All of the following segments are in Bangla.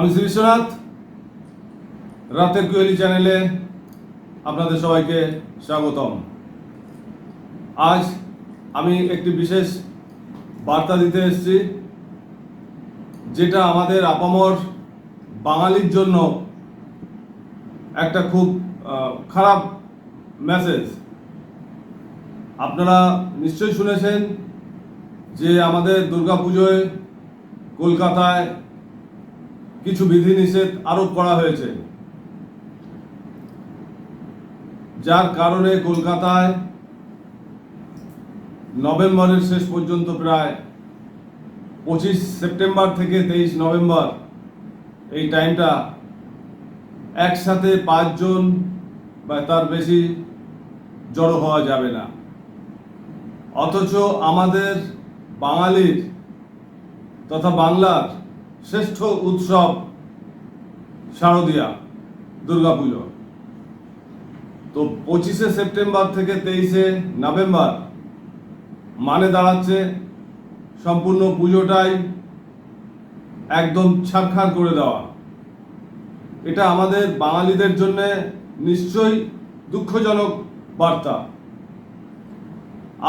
আমি শ্রী বিশ্বনাথ। রাতের কুয়েলি চ্যানেলে আপনাদের সবাইকে স্বাগতম। আজ আমি একটি বিশেষ বার্তা দিতে এসেছি, যেটা আমাদের আপামর বাঙালির জন্য একটা খুব খারাপ মেসেজ আপনারা নিশ্চয়ই শুনেছেন যে আমাদের দুর্গাপুজোয় কলকাতায় কিছু বিধিনিষেধ আরোপ করা হয়েছে। যার কারণে কলকাতায় নভেম্বরের শেষ পর্যন্ত প্রায় পঁচিশ সেপ্টেম্বর থেকে তেইশ নভেম্বর এই টাইমটা একসাথে পাঁচজন বা তার বেশি জড়ো হওয়া যাবে না। অথচ আমাদের বাঙালির তথা বাংলার শ্রেষ্ঠ উৎসব শারদীয়া দুর্গাপুজো তো পঁচিশে সেপ্টেম্বর থেকে তেইশে নভেম্বর মানে দাঁড়াচ্ছে সম্পূর্ণ পুজোটাই একদম ছাড়খাড় করে দেওয়া। এটা আমাদের বাঙালিদের জন্য নিশ্চয়ই দুঃখজনক বার্তা।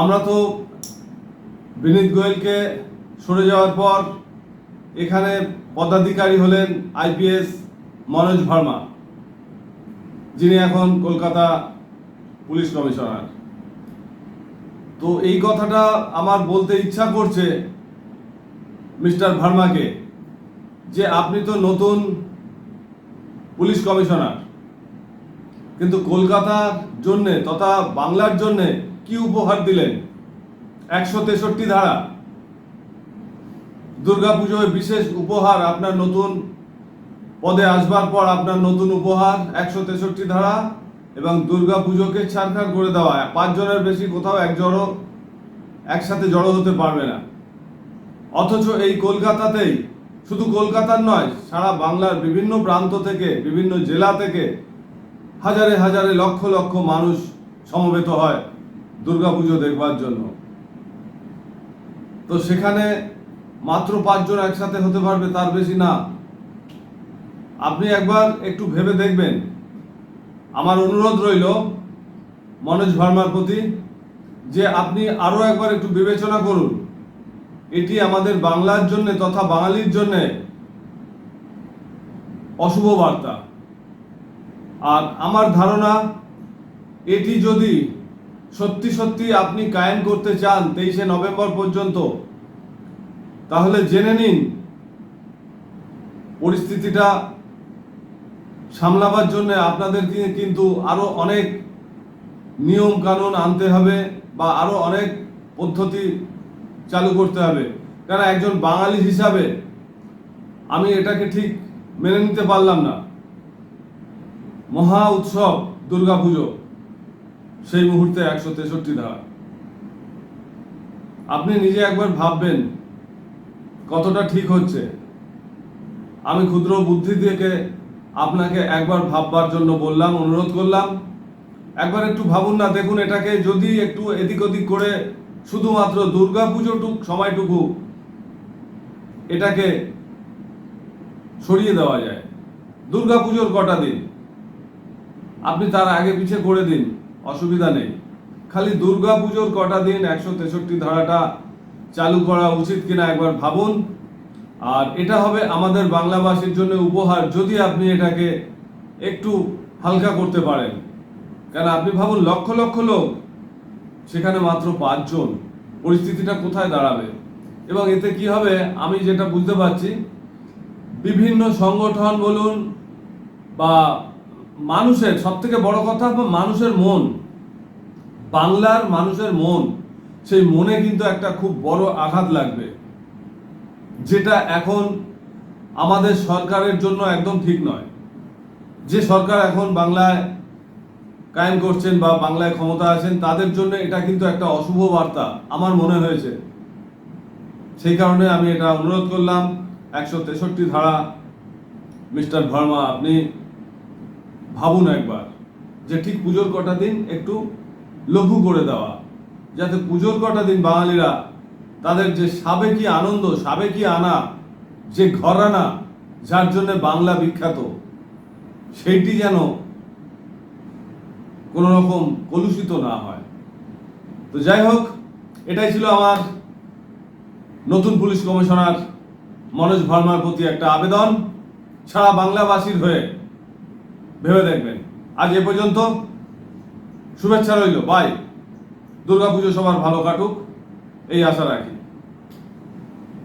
আমরা তো বিনীত গোয়েলকে সরে যাওয়ার পর এখানে পদাধিকারী হলেন আইপিএস মনোজ ভার্মা, যিনি এখন কলকাতা পুলিশ কমিশনার। তো এই কথাটা আমার বলতে ইচ্ছা করছে মিস্টার ভার্মাকে যে আপনি তো নতুন পুলিশ কমিশনার, কিন্তু কলকাতার জন্যে তথা বাংলার জন্যে কি উপহার দিলেন? একশো তেষট্টি ধারা। দুর্গাপুজোয় বিশেষ উপহার আপনার নতুন পদে আসবার পর আপনার নতুন উপহার, একশো তেষট্টি ধারা এবং দুর্গা পুজোকে ছাড়খাড় করে দেওয়া। পাঁচজনের বেশি কোথাও এক জড়ো, একসাথে জড়ো হতে পারবে না। অথচ এই কলকাতাতেই, শুধু কলকাতার নয়, সারা বাংলার বিভিন্ন প্রান্ত থেকে, বিভিন্ন জেলা থেকে হাজারে হাজারে লক্ষ লক্ষ মানুষ সমবেত হয় দুর্গাপুজো দেখবার জন্য। তো সেখানে মাত্র পাঁচজন একসাথে হতে পারবে, তার বেশি না। আপনি একবার একটু ভেবে দেখবেন। আমার অনুরোধ রইল মনোজ ভার্মার প্রতি যে আপনি আরও একবার একটু বিবেচনা করুন। এটি আমাদের বাংলার জন্য তথা বাঙালির জন্য অশুভ বার্তা। আর আমার ধারণা, এটি যদি সত্যি সত্যি আপনি কায়েম করতে চান তেইশে নভেম্বর পর্যন্ত তাহলে জেনে নিন, পরিস্থিতিটা সামলাবার জন্য আপনাদেরকে কিন্তু আরও অনেক নিয়ম কানুন আনতে হবে বা আরও অনেক পদ্ধতি চালু করতে হবে। কারণ একজন বাঙালি হিসাবে আমি এটাকে ঠিক মেনে নিতে পারলাম না। মহা উৎসব দুর্গাপুজো সেই মুহূর্তে একশো তেষট্টি ধারা। আপনি নিজে একবার ভাববেন কতটা ঠিক হচ্ছে? আমি ক্ষুদ্র বুদ্ধি থেকে আপনাকে একবার ভাববার জন্য বললাম, অনুরোধ করলাম। একবার একটু ভাবুন না, দেখুন এটাকে যদি একটু এদিক ওদিক করে শুধুমাত্র দুর্গা পুজোটুক সময়টুকু এটাকে সরিয়ে দেওয়া যায়। দুর্গা পুজোর কটা দিন? আপনি তার আগে পিছে করে দিন, অসুবিধা নেই। খালি দুর্গা পুজোর কটা দিন, একশো তেষট্টি ধারাটা চালু করা উচিত কিনা একবার ভাবুন। আর এটা হবে আমাদের বাংলাভাষীর জন্য উপহার যদি আপনি এটাকে একটু হালকা করতে পারেন। কেন আপনি ভাবুন, লক্ষ লক্ষ লোক, সেখানে মাত্র পাঁচজন। পরিস্থিতিটা কোথায় দাঁড়াবে? এবং এতে কি হবে? আমি যেটা বুঝতে পারছি, বিভিন্ন সংগঠন বলুন বা মানুষের সব থেকে বড় কথা মানুষের মন। বাংলার মানুষের মন। সেই মনে কিন্তু একটা খুব বড় আঘাত লাগবে, যেটা এখন আমাদের সরকারের জন্য একদম ঠিক নয়। যে সরকার এখন বাংলায় কায়েম করছেন বা বাংলায় ক্ষমতা আছেন, তাদের জন্য এটা কিন্তু একটা অশুভ বার্তা, আমার মনে হয়েছে। সেই কারণে আমি এটা অনুরোধ করলাম, একশো তেষট্টি ধারা, মিস্টার ভার্মা, আপনি ভাবুন একবার যে ঠিক পুজোর কটা দিন একটু লঘু করে দেওয়া। যাতে পুজোর কটা দিন বাঙালিরা তাদের যে সাবেকি আনন্দ, সাবেকি আনা, যে ঘরানা, যার জন্য বাংলা বিখ্যাত, সেইটি যেন কোনো রকম কলুষিত না হয়। তো যাই হোক, এটাই ছিল আমার নতুন পুলিশ কমিশনার মনোজ ভার্মার প্রতি একটা আবেদন। সারা বাংলাবাসীর হয়ে ভেবে দেখবেন। আজ এ পর্যন্ত, শুভেচ্ছা রইল বাই দুর্গাপুজো সবার ভালো কাটুক এই আশা রাখি।